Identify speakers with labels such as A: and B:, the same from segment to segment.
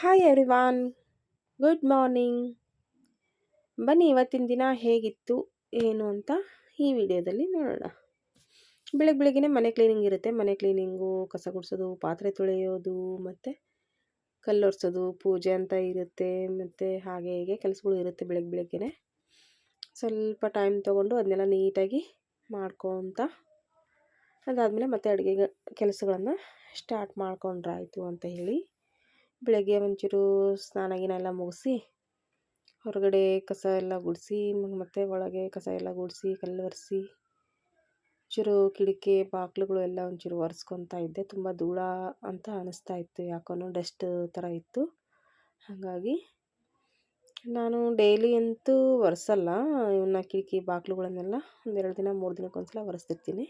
A: Hi everyone good morning ಬನ್ನಿ ಇವತ್ತಿನ ದಿನ ಹೇಗಿತ್ತು, ಏನು ಅಂತ ಈ ವಿಡಿಯೋದಲ್ಲಿ ನೋಡೋಣ. ಬೆಳಗ್ಗೆ ಬೆಳಗ್ಗೆ ಮನೆ ಕ್ಲೀನಿಂಗ್ ಇರುತ್ತೆ. ಮನೆ ಕ್ಲೀನಿಂಗು ಕಸ ಗುಡಿಸೋದು, ಪಾತ್ರೆ ತೊಳೆಯೋದು, ಮತ್ತು ಕಲ್ಲೊರೆಸೋದು ಪೂಜೆ ಅಂತ ಇರುತ್ತೆ, ಮತ್ತು ಹಾಗೆ ಹೀಗೆ ಕೆಲಸಗಳು ಇರುತ್ತೆ ಬೆಳಗ್ಗೆ ಬೆಳಗ್ಗೆ ಸ್ವಲ್ಪ ಟೈಮ್ ತೊಗೊಂಡು ಅದನ್ನೆಲ್ಲ ನೀಟಾಗಿ ಮಾಡ್ಕೊತ ಅದಾದಮೇಲೆ ಮತ್ತೆ ಅಡುಗೆ ಕೆಲಸಗಳನ್ನು ಸ್ಟಾರ್ಟ್ ಮಾಡ್ಕೊಂಡ್ರಾಯಿತು ಅಂತ ಹೇಳಿ ಬೆಳಗ್ಗೆ ಒಂಚೂರು ಸ್ನಾನ ಗೀನ ಎಲ್ಲ ಮುಗಿಸಿ, ಹೊರಗಡೆ ಕಸ ಎಲ್ಲ ಗುಡಿಸಿ ಮತ್ತು ಒಳಗೆ ಕಸ ಎಲ್ಲ ಗುಡಿಸಿ, ಕಲ್ಲು ಒರೆಸಿ, ಒಂಚೂರು ಕಿಟಕಿ ಬಾಗಿಲುಗಳು ಎಲ್ಲ ಒಂಚೂರು ಒರೆಸ್ಕೊತಾ ಇದ್ದೆ. ತುಂಬ ಧೂಳ ಅಂತ ಅನ್ನಿಸ್ತಾ ಇತ್ತು ಯಾಕೋ ಡಸ್ಟ್ ಥರ ಇತ್ತು. ಹಾಗಾಗಿ ನಾನು ಡೈಲಿ ಅಂತೂ ಒರೆಸಲ್ಲ ಇವನ್ನ ಕಿಟಕಿ ಬಾಗಿಲುಗಳನ್ನೆಲ್ಲ ಒಂದೆರಡು ದಿನ, ಮೂರು ದಿನಕ್ಕೊಂದ್ಸಲ ಒರೆಸ್ತಿರ್ತೀನಿ.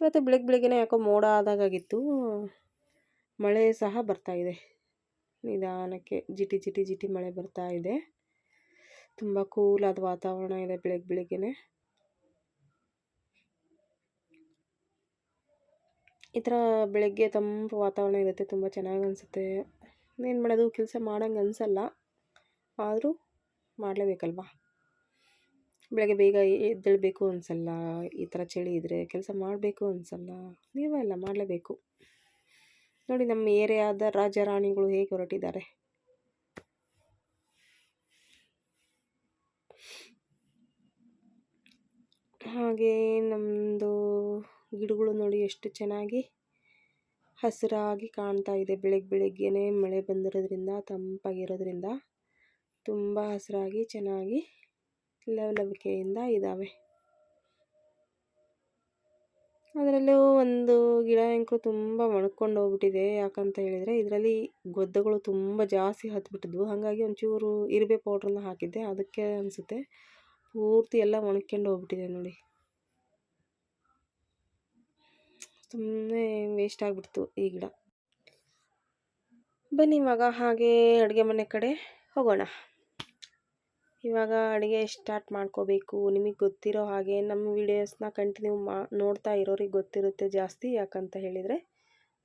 A: ಇವತ್ತು ಬೆಳಗ್ಗೆ ಬೆಳಗ್ಗೆನೇ ಯಾಕೋ ಮೋಡ ಆದಾಗಿತ್ತು ಮಳೆ ಸಹ ಬರ್ತಾ ಇದೆ. ನಿಧಾನಕ್ಕೆ ಜಿಟಿ ಜಿಟಿ ಜಿಟಿ ಮಳೆ ಬರ್ತಾ ಇದೆ. ತುಂಬ ಕೂಲಾದ ವಾತಾವರಣ ಇದೆ ಬೆಳಗ್ಗೆ ಬೆಳಗ್ಗೆನೆ. ಈ ಥರ ಬೆಳಗ್ಗೆ ತಂಪು ವಾತಾವರಣ ಇರುತ್ತೆ, ತುಂಬ ಚೆನ್ನಾಗಿ ಅನಿಸುತ್ತೆ. ಏನು ಮಾಡೋದು, ಕೆಲಸ ಮಾಡೋಂಗೆ ಅನಿಸಲ್ಲ. ಆದರೂ ಮಾಡಲೇಬೇಕಲ್ವಾ? ಬೆಳಗ್ಗೆ ಬೇಗ ಎದ್ದೇಳಬೇಕು ಅನಿಸಲ್ಲ. ಈ ಥರ ಚಳಿ ಇದ್ದರೆ ಕೆಲಸ ಮಾಡಬೇಕು ಅನಿಸಲ್ಲ. ನೀವೇ ಅಲ್ಲ, ಮಾಡಲೇಬೇಕು. ನೋಡಿ ನಮ್ಮ ಏರಿಯಾದ ರಾಜ ರಾಣಿಗಳು ಹೇಗೆ ಹೊರಟಿದ್ದಾರೆ. ಹಾಗೆ ನಮ್ಮದು ಗಿಡಗಳು ನೋಡಿ ಎಷ್ಟು ಚೆನ್ನಾಗಿ ಹಸಿರಾಗಿ ಕಾಣ್ತಾ ಇದೆ. ಬೆಳಗ್ಗೆ ಬೆಳಗ್ಗೆನೇ ಮಳೆ ಬಂದಿರೋದ್ರಿಂದ, ತಂಪಾಗಿರೋದ್ರಿಂದ ತುಂಬ ಹಸಿರಾಗಿ ಚೆನ್ನಾಗಿ ಲವಲವಿಕೆಯಿಂದ ಇದ್ದಾವೆ ಅದರಲ್ಲೂ ಒಂದು ಗಿಡ ಅಂಕರು ತುಂಬ ಒಣಕೊಂಡು ಹೋಗ್ಬಿಟ್ಟಿದೆ. ಯಾಕಂತ ಹೇಳಿದರೆ ಇದರಲ್ಲಿ ಗೊದ್ದಗಳು ತುಂಬ ಜಾಸ್ತಿ ಹತ್ಬಿಟ್ಟಿದ್ವು. ಹಾಗಾಗಿ ಒಂಚೂರು ಇರುವೆ ಪೌಡ್ರನ್ನ ಹಾಕಿದ್ದೆ. ಅದಕ್ಕೆ ಅನಿಸುತ್ತೆ ಪೂರ್ತಿ ಎಲ್ಲ ಒಣಗ್ಕೊಂಡು ಹೋಗ್ಬಿಟ್ಟಿದೆ ನೋಡಿ. ಸುಮ್ಮನೆ ವೇಸ್ಟ್ ಆಗಿಬಿಡ್ತು ಈ ಗಿಡ. ಬನ್ನಿ ಇವಾಗ ಹಾಗೆ ಅಡುಗೆ ಮನೆ ಕಡೆ ಹೋಗೋಣ. ಇವಾಗ ಅಡುಗೆ ಸ್ಟಾರ್ಟ್ ಮಾಡ್ಕೋಬೇಕು. ನಿಮಗೆ ಗೊತ್ತಿರೋ ಹಾಗೆ ನಮ್ಮ ವೀಡಿಯೋಸ್ನ ಕಂಟಿನ್ಯೂ ಮಾ, ನೋಡ್ತಾ ಇರೋರಿಗೆ ಗೊತ್ತಿರುತ್ತೆ ಜಾಸ್ತಿ. ಯಾಕಂತ ಹೇಳಿದರೆ,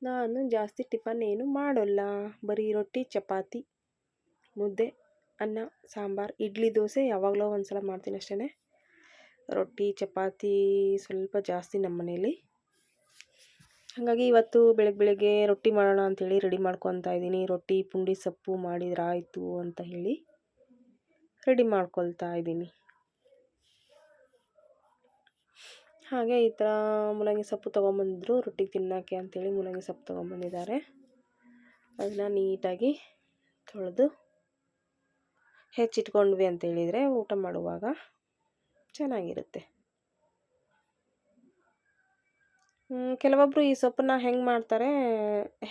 A: ನಾನು ಜಾಸ್ತಿ ಟಿಫನ್ ಏನು ಮಾಡೋಲ್ಲ. ಬರೀ ರೊಟ್ಟಿ, ಚಪಾತಿ, ಮುದ್ದೆ, ಅನ್ನ, ಸಾಂಬಾರು, ಇಡ್ಲಿ, ದೋಸೆ ಯಾವಾಗಲೋ ಒಂದು ಸಲ ಮಾಡ್ತೀನಿ ಅಷ್ಟೇ ರೊಟ್ಟಿ, ಚಪಾತಿ ಸ್ವಲ್ಪ ಜಾಸ್ತಿ ನಮ್ಮ ಮನೆಯಲ್ಲಿ. ಹಾಗಾಗಿ ಇವತ್ತು ಬೆಳಗ್ಗೆ ಬೆಳಗ್ಗೆ ರೊಟ್ಟಿ ಮಾಡೋಣ ಅಂಥೇಳಿ ರೆಡಿ ಮಾಡ್ಕೊತಾ ಇದ್ದೀನಿ. ರೊಟ್ಟಿ, ಪುಂಡಿ, ಸೊಪ್ಪು ಮಾಡಿದ್ರಾಯಿತು ಅಂತ ಹೇಳಿ. ರೆಡಿ ಮಾಡ್ಕೊಳ್ತಾ ಇದ್ದೀನಿ. ಹಾಗೆ ಈ ಥರ ಮೂಲಂಗಿ ಸೊಪ್ಪು ತೊಗೊಂಬಂದಿದ್ರು ರೊಟ್ಟಿಗೆ ತಿನ್ನೋಕ್ಕೆ ಅಂಥೇಳಿ ಮೂಲಂಗಿ ಸೊಪ್ಪು ತೊಗೊಂಬಂದಿದ್ದಾರೆ. ಅದನ್ನು ನೀಟಾಗಿ ತೊಳೆದು ಹೆಚ್ಚಿಟ್ಕೊಂಡ್ವಿ ಅಂತೇಳಿದರೆ ಊಟ ಮಾಡುವಾಗ ಚೆನ್ನಾಗಿರುತ್ತೆ. ಕೆಲವೊಬ್ಬರು ಈ ಸೊಪ್ಪನ್ನ ಹೆಂಗೆ ಮಾಡ್ತಾರೆ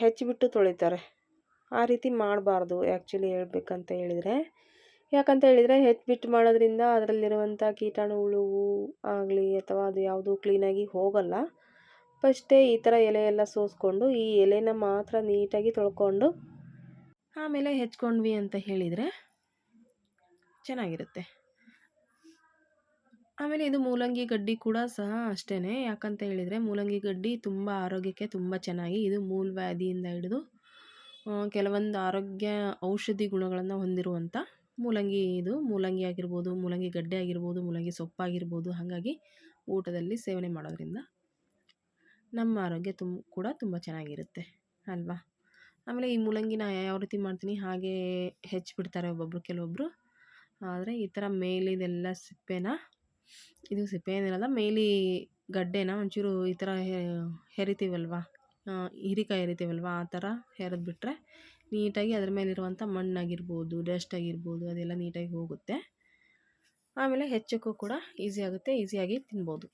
A: ಹೆಚ್ಚಿಬಿಟ್ಟು ತೊಳಿತಾರೆ. ಆ ರೀತಿ ಮಾಡಬಾರ್ದು ಆ್ಯಕ್ಚುಲಿ ಹೇಳ್ಬೇಕಂತ ಹೇಳಿದರೆ. ಯಾಕಂತ ಹೇಳಿದರೆ ಹೆಚ್ಬಿಟ್ಟು ಮಾಡೋದ್ರಿಂದ ಅದರಲ್ಲಿರುವಂಥ ಕೀಟಾಣುಗಳು ಆಗಲಿ ಅಥವಾ ಅದು ಯಾವುದು ಕ್ಲೀನಾಗಿ ಹೋಗಲ್ಲ. ಫಸ್ಟೇ ಈ ಥರ ಎಲೆ ಎಲ್ಲ ಸೋಸ್ಕೊಂಡು ಈ ಎಲೆನ ಮಾತ್ರ ನೀಟಾಗಿ ತೊಳ್ಕೊಂಡು ಆಮೇಲೆ ಹೆಚ್ಕೊಂಡ್ವಿ ಅಂತ ಹೇಳಿದರೆ ಚೆನ್ನಾಗಿರುತ್ತೆ. ಆಮೇಲೆ ಇದು ಮೂಲಂಗಿ ಗಡ್ಡಿ ಕೂಡ ಸಹ ಅಷ್ಟೇ ಯಾಕಂತ ಹೇಳಿದರೆ ಮೂಲಂಗಿ ಗಡ್ಡಿ ತುಂಬ ಆರೋಗ್ಯಕ್ಕೆ ತುಂಬ ಚೆನ್ನಾಗಿ ಇದು ಮೂಲವ್ಯಾಧಿಯಿಂದ ಹಿಡಿದು ಕೆಲವೊಂದು ಆರೋಗ್ಯ ಔಷಧಿ ಗುಣಗಳನ್ನು ಹೊಂದಿರುವಂಥ ಮೂಲಂಗಿ ಇದು, ಮೂಲಂಗಿ ಆಗಿರ್ಬೋದು, ಮೂಲಂಗಿ ಗಡ್ಡೆ ಆಗಿರ್ಬೋದು, ಮೂಲಂಗಿ ಸೊಪ್ಪಾಗಿರ್ಬೋದು, ಹಾಗಾಗಿ ಊಟದಲ್ಲಿ ಸೇವನೆ ಮಾಡೋದ್ರಿಂದ ನಮ್ಮ ಆರೋಗ್ಯ ತುಂಬ ಕೂಡ ತುಂಬ ಚೆನ್ನಾಗಿರುತ್ತೆ, ಅಲ್ವಾ? ಆಮೇಲೆ ಈ ಮೂಲಂಗಿನ ಯಾವ ರೀತಿ ಮಾಡ್ತೀನಿ, ಹಾಗೆ ಹೆಚ್ಚಿಬಿಡ್ತಾರೆ ಒಬ್ಬೊಬ್ರು ಕೆಲವೊಬ್ಬರು ಆದರೆ ಈ ಥರ ಮೇಲಿದೆಲ್ಲ ಸಿಪ್ಪೆನ, ಇದು ಸಿಪ್ಪೆ ಏನಿರಲ್ಲ, ಮೇಲಿ ಗಡ್ಡೆನ ಒಂಚೂರು ಈ ಥರ ಹೆರಿತೀವಲ್ವ? ಹೀರಿಕಾಯಿ ಹೆರಿತೀವಲ್ವ? ಆ ಥರ ಹೆರೆದ್ಬಿಟ್ರೆ ನೀಟಾಗಿ ಅದ್ರ ಮೇಲಿರುವಂಥ ಮಣ್ಣಾಗಿರ್ಬೋದು ಡಸ್ಟ್ ಆಗಿರ್ಬೋದು, ಅದೆಲ್ಲ ನೀಟಾಗಿ ಹೋಗುತ್ತೆ. ಆಮೇಲೆ ಹೆಚ್ಚಕ್ಕೂ ಕೂಡ ಈಸಿ ಆಗುತ್ತೆ ಈಸಿಯಾಗಿ ತಿನ್ಬೋದು.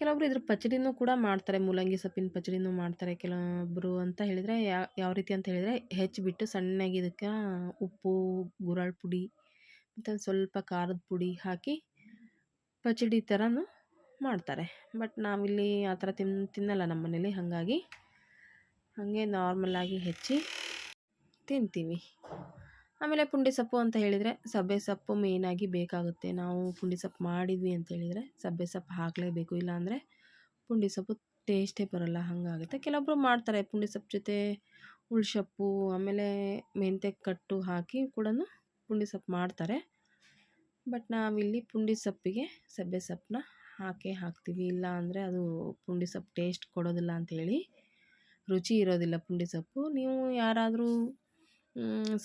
A: ಕೆಲವೊಬ್ರು ಇದ್ರ ಪಚಡಿನೂ ಕೂಡ ಮಾಡ್ತಾರೆ, ಮೂಲಂಗಿ ಸೊಪ್ಪಿನ ಪಚಡಿನೂ ಮಾಡ್ತಾರೆ. ಕೆಲವೊಬ್ಬರು ಅಂತ ಹೇಳಿದರೆ ಯಾವ ರೀತಿ ಅಂತ ಹೇಳಿದರೆ ಹೆಚ್ಚಿಬಿಟ್ಟು ಸಣ್ಣಗೆ ಇದಕ್ಕೆ ಉಪ್ಪು ಗುರಾಳ್ ಪುಡಿ ಮತ್ತು ಸ್ವಲ್ಪ ಖಾರದ ಪುಡಿ ಹಾಕಿ ಪಚಡಿ ಥರನೂ ಮಾಡ್ತಾರೆ. ಬಟ್ ನಾವಿಲ್ಲಿ ಆ ಥರ ತಿನ್, ತಿನ್ನಲ್ಲ ನಮ್ಮ ಮನೇಲಿ. ಹಾಗಾಗಿ ಹಾಗೆ ನಾರ್ಮಲಾಗಿ ಹೆಚ್ಚಿ ತಿಂತೀವಿ. ಆಮೇಲೆ ಪುಂಡಿ ಸೊಪ್ಪು ಅಂತ ಹೇಳಿದರೆ ಸಬ್ಬೆ ಸೊಪ್ಪು ಮೇಯ್ನಾಗಿ ಬೇಕಾಗುತ್ತೆ. ನಾವು ಪುಂಡಿ ಸೊಪ್ಪು ಮಾಡಿದ್ವಿ ಅಂತ ಹೇಳಿದರೆ ಸಬ್ಬೆ ಸೊಪ್ಪು ಹಾಕಲೇಬೇಕು. ಇಲ್ಲಾಂದರೆ ಪುಂಡಿ ಸೊಪ್ಪು ಟೇಸ್ಟೇ ಬರೋಲ್ಲ, ಹಾಗಾಗುತ್ತೆ. ಕೆಲವೊಬ್ಬರು ಮಾಡ್ತಾರೆ ಪುಂಡಿ ಸೊಪ್ಪು ಜೊತೆ ಉಳ್ಸೊಪ್ಪು, ಆಮೇಲೆ ಮೆಂತ್ಯ ಕಟ್ಟು ಹಾಕಿ ಕೂಡ ಪುಂಡಿ ಸೊಪ್ಪು ಮಾಡ್ತಾರೆ. ಬಟ್ ನಾವಿಲ್ಲಿ ಪುಂಡಿ ಸೊಪ್ಪಿಗೆ ಸಬ್ಬೆ ಸೊಪ್ಪನ್ನ ಹಾಕೇ ಹಾಕ್ತೀವಿ. ಇಲ್ಲ ಅಂದರೆ ಅದು ಪುಂಡಿ ಸೊಪ್ಪು ಟೇಸ್ಟ್ ಕೊಡೋದಿಲ್ಲ ಅಂಥೇಳಿ ರುಚಿ ಇರೋದಿಲ್ಲ ಪುಂಡಿ ಸೊಪ್ಪು. ನೀವು ಯಾರಾದರೂ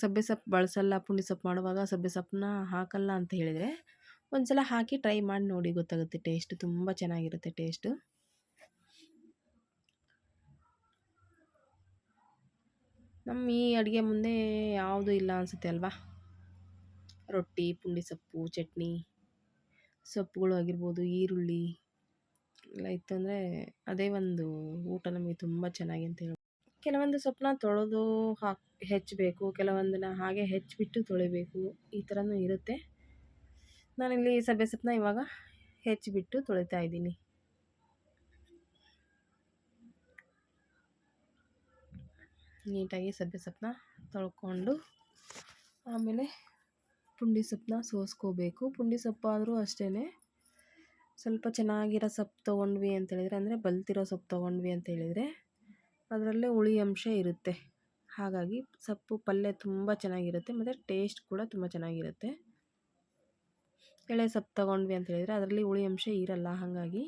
A: ಸಬ್ಬೆ ಸೊಪ್ಪು ಬಳಸಲ್ಲ, ಪುಂಡಿ ಸೊಪ್ಪು ಮಾಡುವಾಗ ಸಬ್ಬೆ ಸೊಪ್ಪನ್ನ ಹಾಕಲ್ಲ ಅಂತ ಹೇಳಿದರೆ ಒಂದ್ಸಲ ಹಾಕಿ ಟ್ರೈ ಮಾಡಿ ನೋಡಿ, ಗೊತ್ತಾಗುತ್ತೆ ಟೇಸ್ಟ್ ತುಂಬ ಚೆನ್ನಾಗಿರುತ್ತೆ ಟೇಸ್ಟು. ನಮ್ಮ ಈ ಅಡುಗೆ ಮುಂದೆ ಯಾವುದೂ ಇಲ್ಲ ಅನಿಸುತ್ತೆ ಅಲ್ವಾ? ರೊಟ್ಟಿ, ಪುಂಡಿ ಸೊಪ್ಪು, ಚಟ್ನಿ. ಸೊಪ್ಪುಗಳು ಆಗಿರ್ಬೋದು, ಈರುಳ್ಳಿ ಎಲ್ಲ ಇತ್ತು ಅಂದರೆ ಅದೇ ಒಂದು ಊಟ ನಮಗೆ ತುಂಬ ಚೆನ್ನಾಗಿ ಅಂತ ಹೇಳಿ ಕೆಲವೊಂದು ಸೊಪ್ಪನ್ನ ತೊಳೆದು ಹಾಕಿ, ಹೆಚ್ಚಬೇಕು, ಕೆಲವೊಂದನ್ನ ಹಾಗೆ ಹೆಚ್ಚಿಬಿಟ್ಟು ತೊಳಿಬೇಕು, ಈ ಥರನೂ ಇರುತ್ತೆ. ನಾನಿಲ್ಲಿ ಸಬ್ಬೆ ಸೊಪ್ಪನ್ನ ಇವಾಗ ಹೆಚ್ಚಿಬಿಟ್ಟು ತೊಳಿತಾ ಇದ್ದೀನಿ. ನೀಟಾಗಿ ಸಬ್ಬೆ ಸೊಪ್ಪನ್ನ ತೊಳ್ಕೊಂಡು ಆಮೇಲೆ ಪುಂಡಿ ಸೊಪ್ಪನ್ನ ಸೋಸ್ಕೋಬೇಕು. ಪುಂಡಿ ಸೊಪ್ಪಾದರೂ ಅಷ್ಟೇ ಸ್ವಲ್ಪ ಚೆನ್ನಾಗಿರೋ ಸೊಪ್ಪು ತೊಗೊಂಡ್ವಿ ಅಂತೇಳಿದರೆ ಅಂದರೆ ಬಲ್ತಿರೋ ಸೊಪ್ಪು ತೊಗೊಂಡ್ವಿ ಅಂತೇಳಿದರೆ ಅದರಲ್ಲೇ ಹುಳಿ ಅಂಶ ಇರುತ್ತೆ. ಹಾಗಾಗಿ ಸೊಪ್ಪು ಪಲ್ಯ ತುಂಬ ಚೆನ್ನಾಗಿರುತ್ತೆ, ಮತ್ತು ಟೇಸ್ಟ್ ಕೂಡ ತುಂಬ ಚೆನ್ನಾಗಿರುತ್ತೆ. ಎಳೆ ಸೊಪ್ಪು ತೊಗೊಂಡ್ವಿ ಅಂತ ಹೇಳಿದರೆ ಅದರಲ್ಲಿ ಹುಳಿ ಅಂಶ ಇರಲ್ಲ. ಹಾಗಾಗಿ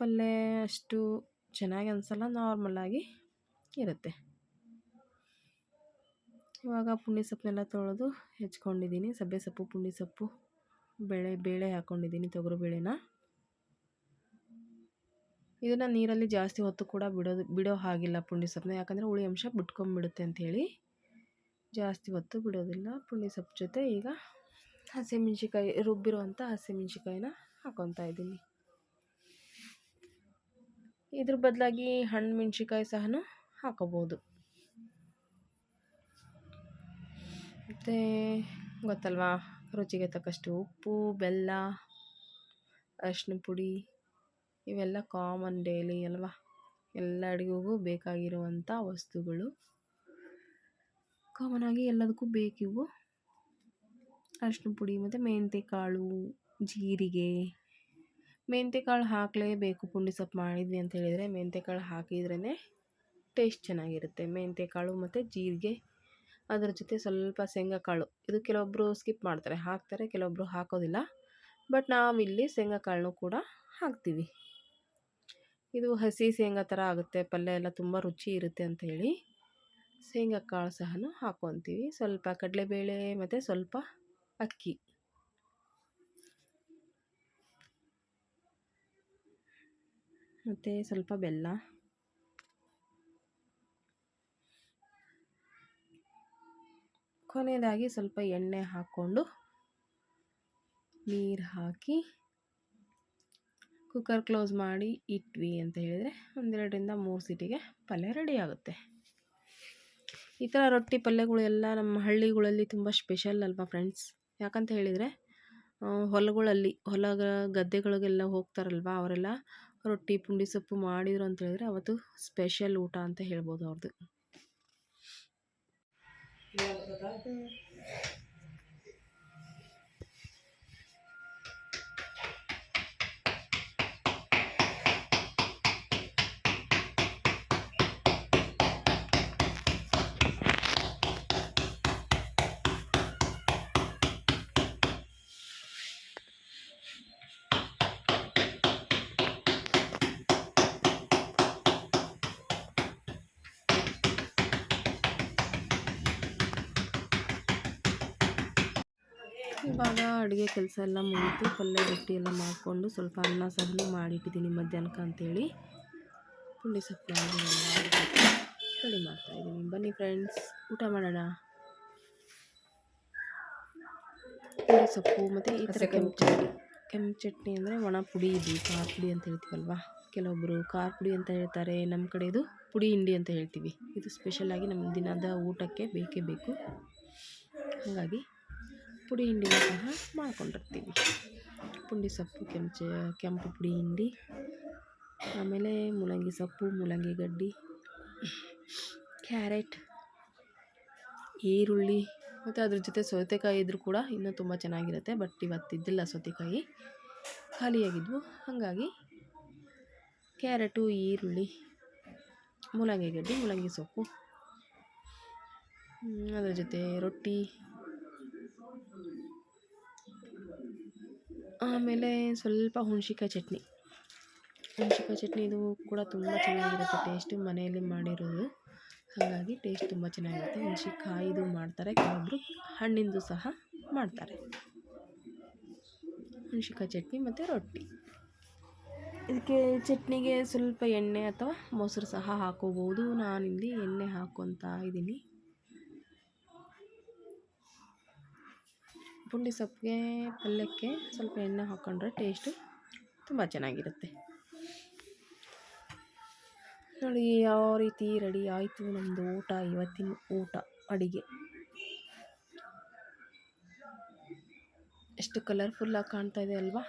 A: ಪಲ್ಯ ಅಷ್ಟು ಚೆನ್ನಾಗಿ ಅನಿಸಲ್ಲ ನಾರ್ಮಲ್ಲಾಗಿ ಇರುತ್ತೆ. ಇವಾಗ ಪುಂಡಿ ಸೊಪ್ಪನ್ನೆಲ್ಲ ತೊಳೆದು ಹೆಚ್ಕೊಂಡಿದ್ದೀನಿ. ಸಬ್ಬೆ ಸೊಪ್ಪು, ಪುಂಡಿ ಸೊಪ್ಪು, ಬೇಳೆ ಬೇಳೆ ಹಾಕ್ಕೊಂಡಿದ್ದೀನಿ ತೊಗರು ಬೇಳೆನ. ಇದನ್ನು ನೀರಲ್ಲಿ ಜಾಸ್ತಿ ಹೊತ್ತು ಕೂಡ ಬಿಡೋದು, ಬಿಡೋ ಹಾಗಿಲ್ಲ ಪುಂಡಿ ಸೊಪ್ಪನ್ನ ಯಾಕಂದರೆ ಹುಳಿ ಅಂಶ ಬಿಟ್ಕೊಂಬಿಡುತ್ತೆ ಅಂಥೇಳಿ ಜಾಸ್ತಿ ಹೊತ್ತು ಬಿಡೋದಿಲ್ಲ ಪುಂಡಿ ಸೊಪ್ಪು ಜೊತೆ. ಈಗ ಹಸಿಮೆಣ್ಸಿಕಾಯಿ ರುಬ್ಬಿರುವಂಥ ಹಸಿಮೆಣ್ಸಿಕಾಯಿನ ಹಾಕೊತಾ ಇದ್ದೀನಿ. ಇದ್ರ ಬದಲಾಗಿ ಹಣ್ಣು ಮೆಣಸಿಕಾಯಿ ಸಹ ಹಾಕೋಬೋದು. ಮತ್ತು ಗೊತ್ತಲ್ವಾ? ರುಚಿಗೆ ತಕ್ಕಷ್ಟು ಉಪ್ಪು, ಬೆಲ್ಲ ಅರಿಶಿನ ಪುಡಿ ಇವೆಲ್ಲ ಕಾಮನ್ ಡೈಲಿ ಅಲ್ವಾ? ಎಲ್ಲ ಅಡುಗೆಗೂ ಬೇಕಾಗಿರುವಂಥ ವಸ್ತುಗಳು. ಕಾಮನಾಗಿ ಎಲ್ಲದಕ್ಕೂ ಬೇಕಿವು. ಅರಿಶಿನ ಪುಡಿ ಮತ್ತು ಮೆಂತೆ ಕಾಳು ಜೀರಿಗೆ. ಮೆಂತೆ ಕಾಳು ಹಾಕಲೇಬೇಕು. ಪುಂಡಿ ಸೊಪ್ಪು ಮಾಡಿದ್ವಿ ಅಂತ ಹೇಳಿದರೆ ಮೆಂತ್ಯ ಕಾಳು ಹಾಕಿದ್ರೇ ಟೇಸ್ಟ್ ಚೆನ್ನಾಗಿರುತ್ತೆ. ಮೆಂತೆ ಕಾಳು ಮತ್ತು ಜೀರಿಗೆ ಅದ್ರ ಜೊತೆ ಸ್ವಲ್ಪ ಶೇಂಗಾಕಾಳು. ಇದು ಕೆಲವೊಬ್ಬರು ಸ್ಕಿಪ್ ಮಾಡ್ತಾರೆ. ಹಾಕ್ತಾರೆ ಕೆಲವೊಬ್ಬರು ಹಾಕೋದಿಲ್ಲ. ಬಟ್ ನಾವಿಲ್ಲಿ ಶೇಂಗಾ ಕಾಳನ್ನು ಕೂಡ ಹಾಕ್ತೀವಿ. ಇದು ಹಸಿ ಶೇಂಗಾ ಥರ ಆಗುತ್ತೆ. ಪಲ್ಯ ಎಲ್ಲ ತುಂಬ ರುಚಿ ಇರುತ್ತೆ ಅಂತ ಹೇಳಿ ಕಾಳು ಸಹ ಹಾಕ್ಕೊತೀವಿ ಸ್ವಲ್ಪ ಕಡಲೆಬೇಳೆ ಮತ್ತು ಸ್ವಲ್ಪ ಅಕ್ಕಿ. ಮತ್ತು ಸ್ವಲ್ಪ ಬೆಲ್ಲ. ಕೊನೆಯದಾಗಿ ಸ್ವಲ್ಪ ಎಣ್ಣೆ ಹಾಕ್ಕೊಂಡು ನೀರು ಹಾಕಿ ಕುಕ್ಕರ್ ಕ್ಲೋಸ್ ಮಾಡಿ ಇಟ್ವಿ ಅಂತ ಹೇಳಿದರೆ ಒಂದೆರಡರಿಂದ ಮೂರು ಸಿಟಿಗೆ ಪಲ್ಯ ರೆಡಿ ಆಗುತ್ತೆ. ಈ ಥರ ರೊಟ್ಟಿ ಪಲ್ಯಗಳು ಎಲ್ಲ ನಮ್ಮ ಹಳ್ಳಿಗಳಲ್ಲಿ ತುಂಬ ಸ್ಪೆಷಲ್ ಅಲ್ವಾ ಫ್ರೆಂಡ್ಸ್ ಯಾಕಂತ ಹೇಳಿದರೆ ಹೊಲಗಳಲ್ಲಿ ಹೊಲ ಗದ್ದೆಗಳಿಗೆಲ್ಲ ಹೋಗ್ತಾರಲ್ವ ಅವರೆಲ್ಲ ರೊಟ್ಟಿ, ಪುಂಡಿ, ಸೊಪ್ಪು ಮಾಡಿದರು ಅಂತ ಹೇಳಿದ್ರೆ ಅವತ್ತು ಸ್ಪೆಷಲ್ ಊಟ ಅಂತ ಹೇಳ್ಬೋದು ಅವ್ರದ್ದು కదా ಇವಾಗ ಅಡುಗೆ ಕೆಲಸ ಎಲ್ಲ ಮುಗಿತು. ಪಲ್ಯ, ರೊಟ್ಟಿ ಎಲ್ಲ ಮಾಡಿಕೊಂಡು ಸ್ವಲ್ಪ ಅನ್ನ ಸಹ ಮಾಡಿಟ್ಟಿದ್ದೀನಿ ಮಧ್ಯಾಹ್ನಕ್ಕೆ ಅಂತೇಳಿ ಪುಂಡಿ ಸೊಪ್ಪು ರೆಡಿ ಮಾಡ್ತಾಯಿದ್ದೀನಿ ಬನ್ನಿ ಫ್ರೆಂಡ್ಸ್, ಊಟ ಮಾಡೋಣ. ಪುಂಡಿ ಸೊಪ್ಪು ಮತ್ತು ಈ ಥರ ಕೆಂಪು ಚಟ್ನಿ. ಕೆಂಪು ಚಟ್ನಿ ಅಂದರೆ ಒಣ ಪುಡಿ ಇದು ಖಾರ ಪುಡಿ ಅಂತ ಹೇಳ್ತೀವಲ್ವ? ಕೆಲವೊಬ್ಬರು ಖಾರ ಪುಡಿ ಅಂತ ಹೇಳ್ತಾರೆ. ನಮ್ಮ ಕಡೆ ಇದು ಪುಡಿ ಹಿಂಡಿ ಅಂತ ಹೇಳ್ತೀವಿ. ಇದು ಸ್ಪೆಷಲಾಗಿ ನಮ್ಮ ದಿನದ ಊಟಕ್ಕೆ ಬೇಕೇ ಬೇಕು. ಹಾಗಾಗಿ ಪುಡಿ ಹಿಂಡಿ ಸಹ ಮಾಡ್ಕೊಂಡಿರ್ತೀವಿ. ಪುಂಡಿ ಸೊಪ್ಪು, ಕೆಂಚ, ಕೆಂಪು ಪುಡಿ ಹಿಂಡಿ, ಆಮೇಲೆ ಮೂಲಂಗಿ ಸೊಪ್ಪು ಮೂಲಂಗಿ ಗಡ್ಡಿ, ಕ್ಯಾರೆಟ್, ಈರುಳ್ಳಿ, ಮತ್ತು ಅದ್ರ ಜೊತೆ ಸೌತೆಕಾಯಿ ಇದ್ದರೂ ಕೂಡ ಇನ್ನೂ ತುಂಬ ಚೆನ್ನಾಗಿರುತ್ತೆ, ಬಟ್ ಇವತ್ತಿದ್ದಿಲ್ಲ ಸೌತೆಕಾಯಿ. ಖಾಲಿಯಾಗಿದ್ವು. ಹಾಗಾಗಿ
B: ಕ್ಯಾರೆಟು, ಈರುಳ್ಳಿ ಮೂಲಂಗಿ ಗಡ್ಡೆ ಮೂಲಂಗಿ ಸೊಪ್ಪು. ಅದ್ರ ಜೊತೆ ರೊಟ್ಟಿ ಆಮೇಲೆ ಸ್ವಲ್ಪ ಹುಣ್ಸಿಕಾಯಿ ಚಟ್ನಿ. ಹುಣ್ಸಿಕಾಯಿ ಚಟ್ನಿ ಇದು ಕೂಡ ತುಂಬ ಚೆನ್ನಾಗಿರುತ್ತೆ, ಟೇಸ್ಟು ಮನೆಯಲ್ಲಿ ಮಾಡಿರೋದು. ಹಾಗಾಗಿ ಟೇಸ್ಟ್ ತುಂಬ ಚೆನ್ನಾಗಿರುತ್ತೆ. ಹುಣ್ಸಿಕಾಯಿದು ಮಾಡ್ತಾರೆ ಕೆಲವೊಬ್ಬರು ಹಣ್ಣಿಂದು ಸಹ ಮಾಡ್ತಾರೆ. ಹುಣ್ಸಿಕಾಯಿ ಚಟ್ನಿ ಮತ್ತು ರೊಟ್ಟಿ. ಇದಕ್ಕೆ ಚಟ್ನಿಗೆ ಸ್ವಲ್ಪ ಎಣ್ಣೆ ಅಥವಾ ಮೊಸರು ಸಹ ಹಾಕೋಬೋದು ನಾನಿಲ್ಲಿ ಎಣ್ಣೆ ಹಾಕ್ಕೊತಾ ಇದ್ದೀನಿ. ಪುಂಡಿ ಸೊಪ್ಪಿಗೆ, ಪಲ್ಯಕ್ಕೆ ಸ್ವಲ್ಪ ಎಣ್ಣೆ ಹಾಕ್ಕೊಂಡ್ರೆ ಟೇಸ್ಟು ತುಂಬ ಚೆನ್ನಾಗಿರುತ್ತೆ. ನೋಡಿ, ಯಾವ ರೀತಿ ರೆಡಿ ಆಯಿತು ನಮ್ಮದು ಊಟ, ಇವತ್ತಿನ ಊಟ, ಅಡುಗೆ. ಎಷ್ಟು ಕಲರ್ಫುಲ್ಲಾಗಿ ಕಾಣ್ತಾ ಇದೆ ಅಲ್ವಾ?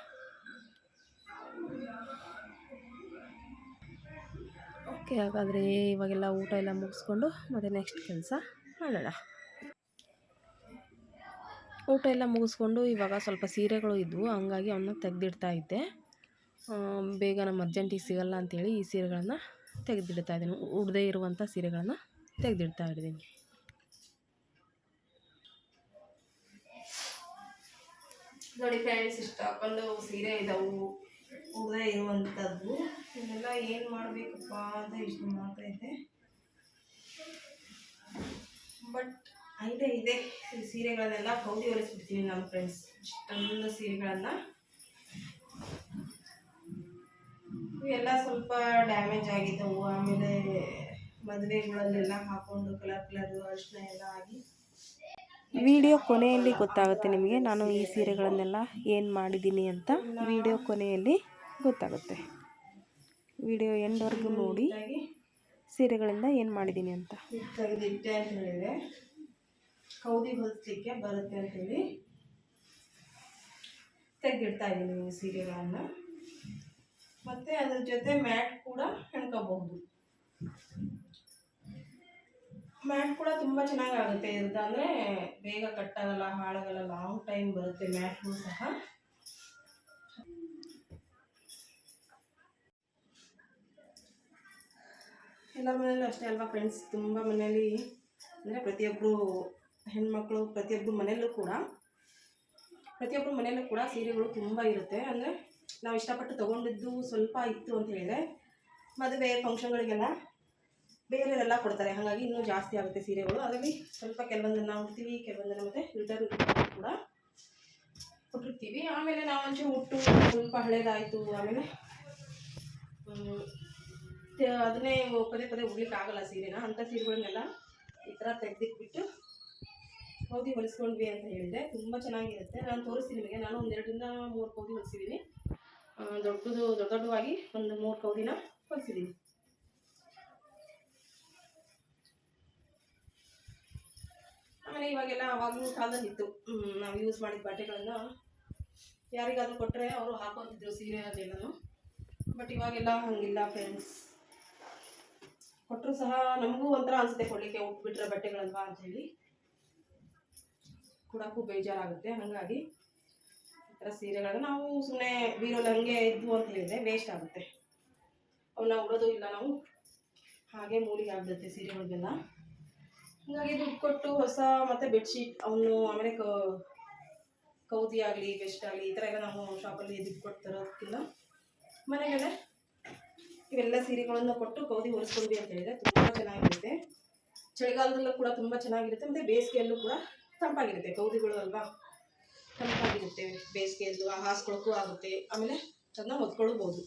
B: ಓಕೆ ಹಾಗಾದರೆ ಇವಾಗೆಲ್ಲ ಊಟ ಎಲ್ಲ ಮುಗಿಸ್ಕೊಂಡು ಮತ್ತೆ ನೆಕ್ಸ್ಟ್ ಕೆಲಸ ಮಾಡೋಣ. ಊಟ ಎಲ್ಲ ಮುಗಿಸ್ಕೊಂಡು ಇವಾಗ ಸ್ವಲ್ಪ ಸೀರೆಗಳು ಇದ್ವು. ಹಂಗಾಗಿ ಅವನ್ನ ತೆಗೆದಿಡ್ತಾ ಇದ್ದೆ. ಬೇಗ ನಮ್ಮ ಅರ್ಜೆಂಟಿಗೆ ಸಿಗಲ್ಲ ಅಂಥೇಳಿ ಈ ಸೀರೆಗಳನ್ನು ತೆಗೆದಿಡ್ತಾ ಇದ್ದೀನಿ. ಉಡದೇ ಇರುವಂಥ ಸೀರೆಗಳನ್ನು ತೆಗೆದಿಡ್ತಾ ಇದ್ದೀನಿ. ನೋಡಿ ಫ್ರೆಂಡ್ಸ್ ಇಷ್ಟು. ಹಾಕೊಂಡು ಸೀರೆ ಇದಾವು. ಉಡದೇ ಇರುವಂಥದ್ದು ಇದೆಲ್ಲ ಏನು ಮಾಡಬೇಕಪ್ಪ ಅಂತ ಇಷ್ಟು ಮಾಡ್ತಾ ಇದ್ದೆ. ಬಟ್ ಐಡಿಯಾ ಇದೆ ಈ ಸೀರೆಗಳನ್ನೆಲ್ಲ ಕೌಡಿ ಒರೆಸ್ಬಿಡ್ತೀನಿ ನಮ್ಮ ಫ್ರೆಂಡ್ಸ್ ಇಷ್ಟೊಂದು ಸೀರೆಗಳನ್ನ. ಇವೆಲ್ಲ ಸ್ವಲ್ಪ ಡ್ಯಾಮೇಜ್ ಆಗಿದ್ದವು. ಆಮೇಲೆ ಮದುವೆಗಳಲ್ಲೆಲ್ಲ ಹಾಕೊಂಡು ಕಲರ್ ಕಲರ್ ಅರಿಶಿನ ಎಲ್ಲ ಆಗಿ. ವಿಡಿಯೋ ಕೊನೆಯಲ್ಲಿ ಗೊತ್ತಾಗುತ್ತೆ ನಿಮಗೆ ನಾನು ಈ ಸೀರೆಗಳನ್ನೆಲ್ಲ ಏನು ಮಾಡಿದ್ದೀನಿ ಅಂತ ವಿಡಿಯೋ ಕೊನೆಯಲ್ಲಿ ಗೊತ್ತಾಗುತ್ತೆ. ವಿಡಿಯೋ ಎಂಡ್ವರೆಗೂ ನೋಡಿ ಸೀರೆಗಳಿಂದ ಏನು ಮಾಡಿದ್ದೀನಿ ಅಂತ. ತೆಗೆದಿಟ್ಟೆ ಅಂತ ಹೇಳಿದ್ರೆ ಕೌದಿ ಹೊಲಿಸ್ಲಿಕ್ಕೆ ಬರುತ್ತೆ ಅಂತೇಳಿ ತೆಗೆದಿಡ್ತಾ ಇದ್ದೀನಿ ಸೀರೆಗಳನ್ನು. ಮತ್ತು ಅದ್ರ ಜೊತೆ ಮ್ಯಾಟ್ ಕೂಡ ಹೆಣ್ಕೋಬಹುದು. ಮ್ಯಾಟ್ ಕೂಡ ತುಂಬ ಚೆನ್ನಾಗಿ ಆಗುತ್ತೆ ಅಂದರೆ ಬೇಗ ಕಟ್ಟಾಗಲ್ಲ, ಹಾಳಾಗಲ್ಲ ಲಾಂಗ್ ಟೈಮ್ ಬರುತ್ತೆ ಮ್ಯಾಟ್ಗೂ ಸಹ. ಎಲ್ಲರ ಮನೆಯಲ್ಲೂ ಅಷ್ಟೇ ಅಲ್ವಾ ಫ್ರೆಂಡ್ಸ್ ತುಂಬ ಮನೆಯಲ್ಲಿ ಅಂದರೆ ಪ್ರತಿಯೊಬ್ಬರು ಹೆಣ್ಮಕ್ಳು ಪ್ರತಿಯೊಬ್ಬರು ಮನೆಯಲ್ಲೂ ಕೂಡ ಪ್ರತಿಯೊಬ್ಬರ ಮನೆಯಲ್ಲೂ ಕೂಡ ಸೀರೆಗಳು ತುಂಬ ಇರುತ್ತೆ. ಅಂದರೆ ನಾವು ಇಷ್ಟಪಟ್ಟು ತೊಗೊಂಡಿದ್ದು ಸ್ವಲ್ಪ ಇತ್ತು ಅಂತ ಹೇಳಿದ್ರೆ ಮದುವೆ ಫಂಕ್ಷನ್ಗಳಿಗೆಲ್ಲ ಬೇರೆಯವರೆಲ್ಲ ಕೊಡ್ತಾರೆ. ಹಾಗಾಗಿ ಇನ್ನೂ ಜಾಸ್ತಿ ಆಗುತ್ತೆ ಸೀರೆಗಳು. ಅದರಲ್ಲಿ ಸ್ವಲ್ಪ ಕೆಲವೊಂದನ್ನು ಉಡ್ತೀವಿ, ಕೆಲವೊಂದನ್ನು ಮತ್ತೆ ರಿಟರ್ನ್ ಕೂಡ ಕೊಟ್ಟಿರ್ತೀವಿ ಆಮೇಲೆ ನಾವು ಅಂಚೆ ಉಟ್ಟು ಸ್ವಲ್ಪ ಹಳೇದಾಯಿತು. ಆಮೇಲೆ ಅದನ್ನೇ ಪದೇ ಪದೇ ಉಡ್ಲಿಕ್ಕೆ ಆಗಲ್ಲ ಸೀರೆನ. ಅಂಥ ಸೀರೆಗಳನ್ನೆಲ್ಲ ಈ ಥರ ತೆಗ್ದಿಟ್ಬಿಟ್ಟು ಕೌದಿ ಹೊಲಿಸ್ಕೊಂಡ್ವಿ ಅಂತ ಹೇಳಿದೆ. ತುಂಬ ಚೆನ್ನಾಗಿರುತ್ತೆ. ನಾನು ತೋರಿಸ್ತೀನಿ ನಿಮಗೆ. ನಾನು ಒಂದೆರಡರಿಂದ ಮೂರು ಕೌದಿ ಹೊಲಿಸಿದ್ದೀನಿ ದೊಡ್ಡದು, ದೊಡ್ಡ ದೊಡ್ಡವಾಗಿ ಒಂದು ಮೂರು ಕೌದಿನ ಹೊಲಿಸಿದ್ದೀನಿ ಆಮೇಲೆ ಇವಾಗೆಲ್ಲ ಅವಾಗಲೂ ಕಾಲದಲ್ಲಿ ಇತ್ತು. ನಾವು ಯೂಸ್ ಮಾಡಿದ ಬಟ್ಟೆಗಳನ್ನ ಯಾರಿಗಾದ್ರೂ ಕೊಟ್ಟರೆ ಅವರು ಹಾಕೋತಿದ್ರು, ಸೀರೆ ಅದೆಲ್ಲನು. ಬಟ್ ಇವಾಗೆಲ್ಲ ಹಂಗಿಲ್ಲ ಫ್ರೆಂಡ್ಸ್ ಕೊಟ್ಟರು ಸಹ ನಮಗೂ ಒಂಥರ ಅನಿಸುತ್ತೆ ಕೊಡಲಿಕ್ಕೆ, ಉಟ್ಬಿಟ್ರೆ ಬಟ್ಟೆಗಳಲ್ವಾ ಅಂಥೇಳಿ ಕೊಡೋಕ್ಕೂ ಬೇಜಾರಾಗುತ್ತೆ. ಹಾಗಾಗಿ ಈ ಥರ ಸೀರೆಗಳನ್ನ ನಾವು ಸುಮ್ಮನೆ ಬೀರೋಲ್ಲಿ ಹಂಗೆ ಇದ್ವು ಅಂತ ಹೇಳಿದ್ರೆ ವೇಸ್ಟ್ ಆಗುತ್ತೆ. ಅವನ್ನ ಉಡೋದು ಇಲ್ಲ ನಾವು. ಹಾಗೆ ಮೂಲಿಗೆ ಆಗ್ಬಿಡುತ್ತೆ ಸೀರೆಗಳಿಗೆಲ್ಲ. ಹಾಗಾಗಿ ದುಡ್ಡು ಕೊಟ್ಟು ಹೊಸ ಮತ್ತು ಬೆಡ್ಶೀಟ್ ಅವನು ಆಮೇಲೆ ಕ, ಕೌದಿ ಆಗಲಿ ಬೆಸ್ಟ್ ಆಗಲಿ, ಈ ಥರ ಎಲ್ಲ ನಾವು ಶಾಪಲ್ಲಿ ದುಡ್ಡು ಕೊಟ್ಟು ತರೋದಕ್ಕಿಲ್ಲ ಮನೆಗಡೆ ಇವೆಲ್ಲ ಸೀರೆಗಳನ್ನು ಕೊಟ್ಟು ಕೌದಿ ಹೊಲಿಸ್ಕೊಂಡ್ವಿ ಅಂತ ಹೇಳಿದ್ರೆ ತುಂಬ ಚೆನ್ನಾಗಿರುತ್ತೆ. ಚಳಿಗಾಲದಲ್ಲೂ ಕೂಡ ತುಂಬ ಚೆನ್ನಾಗಿರುತ್ತೆ. ಮತ್ತು ಬೇಸಿಗೆಯಲ್ಲೂ ಕೂಡ ತಂಪಾಗಿರುತ್ತೆ ಗೌರಿಗಳು ಅಲ್ವಾ? ತಂಪಾಗಿರುತ್ತೆ ಬೇಸಿಗೆಯಲ್ಲೂ ಹಾಸ್ಕೊಳ್ಳೋಕ್ಕೂ ಆಗುತ್ತೆ. ಆಮೇಲೆ ಅದನ್ನ ಹೊತ್ಕೊಳ್ಬೋದು.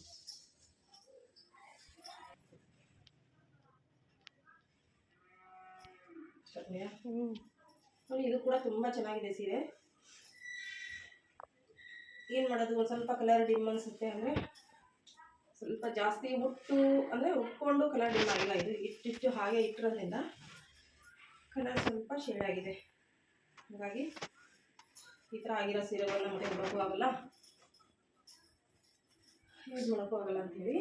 B: ನೋಡಿ ಇದು ಕೂಡ ತುಂಬ ಚೆನ್ನಾಗಿದೆ ಸೀರೆ. ಏನು ಮಾಡೋದು? ಒಂದು ಸ್ವಲ್ಪ ಕಲರ್ ಡಿಮ್ ಅನಿಸುತ್ತೆ ಅಂದರೆ ಸ್ವಲ್ಪ ಜಾಸ್ತಿ ಉಟ್ಟು ಅಂದರೆ ಉಟ್ಕೊಂಡು ಕಲರ್ ಡಿಮ್ ಆಗಿಲ್ಲ. ಇದು ಇಟ್ಟಿಟ್ಟು ಹಾಗೆ ಇಟ್ಟಿರೋದ್ರಿಂದ ಕಲರ್ ಸ್ವಲ್ಪ ಶೇಡ್ ಆಗಿದೆ. ಹಾಗಾಗಿ ಈ ಥರ ಆಗಿರೋ ಸೀರೆಗಳನ್ನ ಮತ್ತೆ ಉಡೋಕ್ಕೂ ಆಗಲ್ಲ. ಯೂಸ್ ಮಾಡೋಕ್ಕೂ ಆಗಲ್ಲ ಅಂತೇಳಿ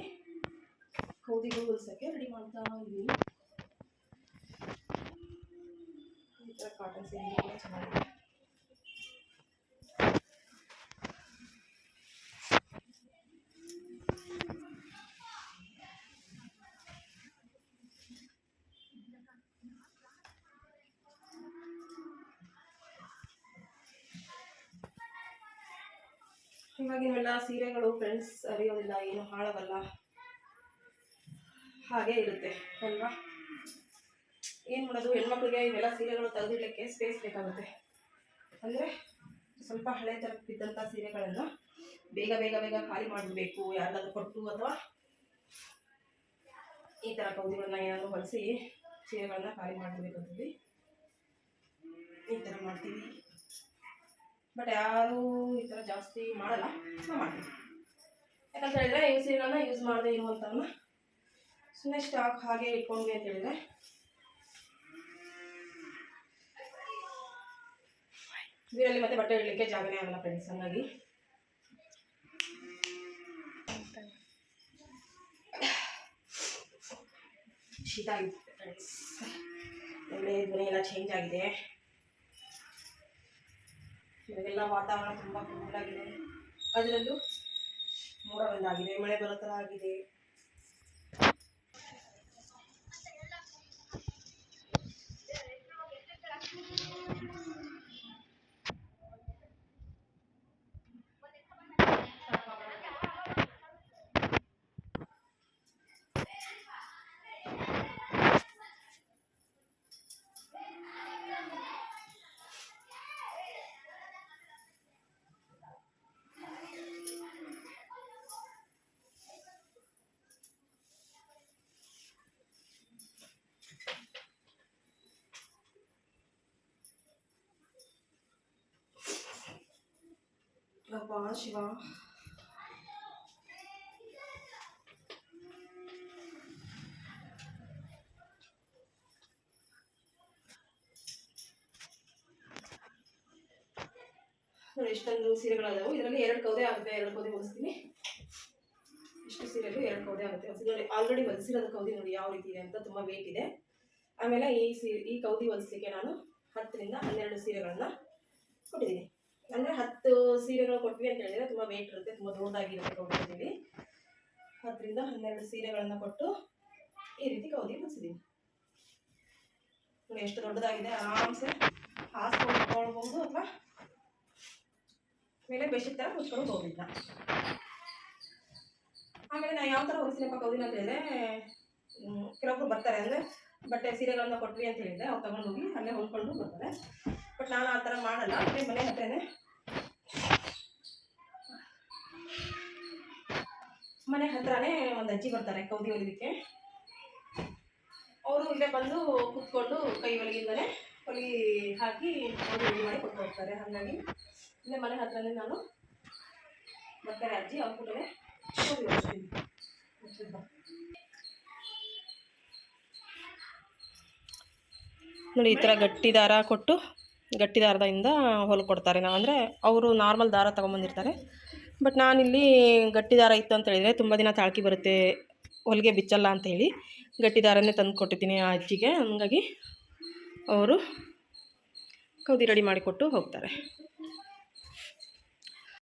B: ಕೌದಿಗೂ ಹೊಲ್ಸೋಕ್ಕೆ ರೆಡಿ ಮಾಡ್ತಾ ಇದ್ದೀನಿ ಈ ಥರ ಕಾಟನ್ ಸೀರೆ ಚೆನ್ನಾಗಿದೆ. ಇವಾಗಿನವೆಲ್ಲ ಸೀರೆಗಳು ಫ್ರೆಂಡ್ಸ್ ಅರಿಯೋದಿಲ್ಲ, ಏನು ಹಾಳಾಗಲ್ಲ ಹಾಗೆ ಇರುತ್ತೆ, ಅಲ್ವಾ? ಏನು ಮಾಡೋದು? ಹೆಣ್ಮಕ್ಳಿಗೆ ಇವೆಲ್ಲ ಸೀರೆಗಳು ತೆಗೆದಿಡಲಿಕ್ಕೆ ಸ್ಪೇಸ್ ಬೇಕಾಗುತ್ತೆ. ಅಂದರೆ ಸ್ವಲ್ಪ ಹಳೆ ಥರ ಬಿದ್ದಂಥ ಸೀರೆಗಳನ್ನು ಬೇಗ ಬೇಗ ಬೇಗ ಖಾಲಿ ಮಾಡಬೇಕು ಯಾರಿಗಾದ್ರೂ ಕೊಟ್ಟು ಅಥವಾ ಈ ಥರ ಕೌದಿಗಳನ್ನ ಏನಾದರೂ ಹೊಲಿಸಿ ಸೀರೆಗಳನ್ನ ಖಾಲಿ ಮಾಡಬೇಕಂತೀವಿ ಈ ಥರ ಮಾಡ್ತೀವಿ. ಬಟ್ ಯಾರೂ ಈ ಥರ ಜಾಸ್ತಿ ಮಾಡಲ್ಲ. ನಾವು ಮಾಡ್ತೀವಿ ಯಾಕಂತ ಹೇಳಿದ್ರೆ ಈ ಸೀರೆಗಳನ್ನ ಯೂಸ್ ಮಾಡದೇ ಇರುವಂಥವನ್ನ ಸುಮ್ಮನೆ ಸ್ಟಾಕ್ ಹಾಗೆ ಇಟ್ಕೊಂಡ್ವಿ ಅಂತ ಹೇಳಿದ್ರೆ ಇದರಲ್ಲಿ ಮತ್ತೆ ಬಟ್ಟೆ ಇಡಲಿಕ್ಕೆ ಜಾಗನೇ ಆಗಲ್ಲ ಫ್ರೆಂಡ್ಸ್ ಹಂಗಾಗಿ. ಶೀತ ಆಗಿದೆ ಫ್ರೆಂಡ್ಸ್ ಒಳ್ಳೆ ಧ್ವನಿ ಎಲ್ಲ ಚೇಂಜ್ ಆಗಿದೆ. ಇವಾಗೆಲ್ಲ ವಾತಾವರಣ ತುಂಬ ಆಗಿದೆ. ಅದರಲ್ಲೂ ಮೋಡ ಬಂದಾಗಿದೆ ಮಳೆ ಬರೋ ಥರ ಆಗಿದೆ. ಅಬ್ಬಾ ಶಿವ ನೋಡಿ ಎಷ್ಟೊಂದು ಸೀರೆಗಳಾದವು ಇದರಲ್ಲಿ ಎರಡು ಕೌದೆ ಆಗುತ್ತೆ, ಎರಡು ಕೌದೆ ಹೊಲಿಸ್ತೀನಿ. ಇಷ್ಟು ಸೀರೆಗಳು ಎರಡು ಕೌದೆ ಆಗುತ್ತೆ. ನೋಡಿ ಆಲ್ರೆಡಿ ಹೊಲಿಸಿರೋದು ಕೌದಿ ನೋಡಿ ಯಾವ ರೀತಿ ಇದೆ ಅಂತ ತುಂಬ ವೇಟ್ ಇದೆ. ಆಮೇಲೆ ಈ ಸೀರೆ ಈ ಕೌದಿ ಹೊಲಿಸ್ಲಿಕ್ಕೆ ನಾನು ಹತ್ತರಿಂದ ಹನ್ನೆರಡು ಸೀರೆಗಳನ್ನ ಕೊಟ್ಟಿದ್ದೀನಿ. ಅಂದರೆ ಹತ್ತು ಸೀರೆಗಳು ಕೊಟ್ವಿ ಅಂತ ಹೇಳಿದ್ರೆ ತುಂಬ ವೇಟ್ ಇರುತ್ತೆ, ತುಂಬ ದೊಡ್ಡದಾಗಿರುತ್ತೆ ಕೊಟ್ಟಿದ್ದೀವಿ ಹತ್ತರಿಂದ ಹನ್ನೆರಡು ಸೀರೆಗಳನ್ನು ಕೊಟ್ಟು ಈ ರೀತಿ ಕೌದಿ ಹೊಲಿಸಿದ್ದೀನಿ ನೋಡಿ ಎಷ್ಟು ದೊಡ್ಡದಾಗಿದೆ, ಆರಾಮ್ಸೆ ಹಾಸ್ಕೊಂಡು ಇಟ್ಕೊಳ್ಬೋದು ಅಥವಾ ಮೇಲೆ ಬೆಡ್ಶೀಟ್ ಥರ ಮುಚ್ಕೊಂಡು ಹೋಗಿದ್ದ ಆಮೇಲೆ ನಾನು ಯಾವ ಥರ ಹೊಲಿಸಿನಪ್ಪ ಕೌದಿನ ಅಂತ ಹೇಳಿದ್ರೆ ಕೆಲವೊಬ್ಬರು ಬರ್ತಾರೆ ಅಂದರೆ ಬಟ್ಟೆ ಸೀರೆಗಳನ್ನ ಕೊಟ್ವಿ ಅಂತ ಹೇಳಿದ್ರೆ ಅವ್ರು ತಗೊಂಡು ಹೋಗಿ ಅಲ್ಲೇ ಹೊಲ್ಕೊಂಡು ಬರ್ತಾರೆ. ಬಟ್ ನಾನು ಆ ಥರ ಮಾಡಲ್ಲ. ನಿಮ್ಮ ಮನೆ ಹತ್ರನೇ. ಮನೆ ಹತ್ರನೇ ಒಂದು ಅಜ್ಜಿ ಬರ್ತಾರೆ ಕೌದಿ ಹೊಲಿದಕ್ಕೆ ಅವರು ಇಲ್ಲೇ ಬಂದು ಕುತ್ಕೊಂಡು ಕೈ ಹೊಲಿಗಿಂದಲೇ ಹೊಲಿಗೆ ಹಾಕಿ ಕೌದಿ ರೆಡಿ ಮಾಡಿ ಕೊಟ್ಟು ಹೋಗ್ತಾರೆ. ಹಾಗಾಗಿ ಇಲ್ಲೇ ಮನೆ ಹತ್ರನೇ ನಾನು ಬರ್ತಾರೆ ಅಜ್ಜಿ ಅವ್ರ ಹೊಲಿಸ್ತೀನಿ. ನೋಡಿ, ಈ ಥರ ಗಟ್ಟಿ ದಾರ ಕೊಟ್ಟು ಗಟ್ಟಿ ದಾರದಿಂದ ಹೊಲ್ಕೊಡ್ತಾರೆ ನಾವು ಅಂದರೆ ಅವರು ನಾರ್ಮಲ್ ದಾರ ತೊಗೊಂಬಂದಿರ್ತಾರೆ. ಬಟ್ ನಾನಿಲ್ಲಿ ಗಟ್ಟಿ ದಾರ ಇತ್ತು ಅಂತ ಹೇಳಿದರೆ ತುಂಬ ದಿನ ತಾಳ್ಕಿ ಬರುತ್ತೆ, ಹೊಲಿಗೆ ಬಿಚ್ಚಲ್ಲ ಅಂತ ಹೇಳಿ ಗಟ್ಟಿ ದಾರನೇ ತಂದು ಕೊಟ್ಟಿದ್ದೀನಿ ಆ ಅಜ್ಜಿಗೆ. ಹಂಗಾಗಿ ಅವರು ಕೌದಿ ರೆಡಿ ಮಾಡಿಕೊಟ್ಟು ಹೋಗ್ತಾರೆ.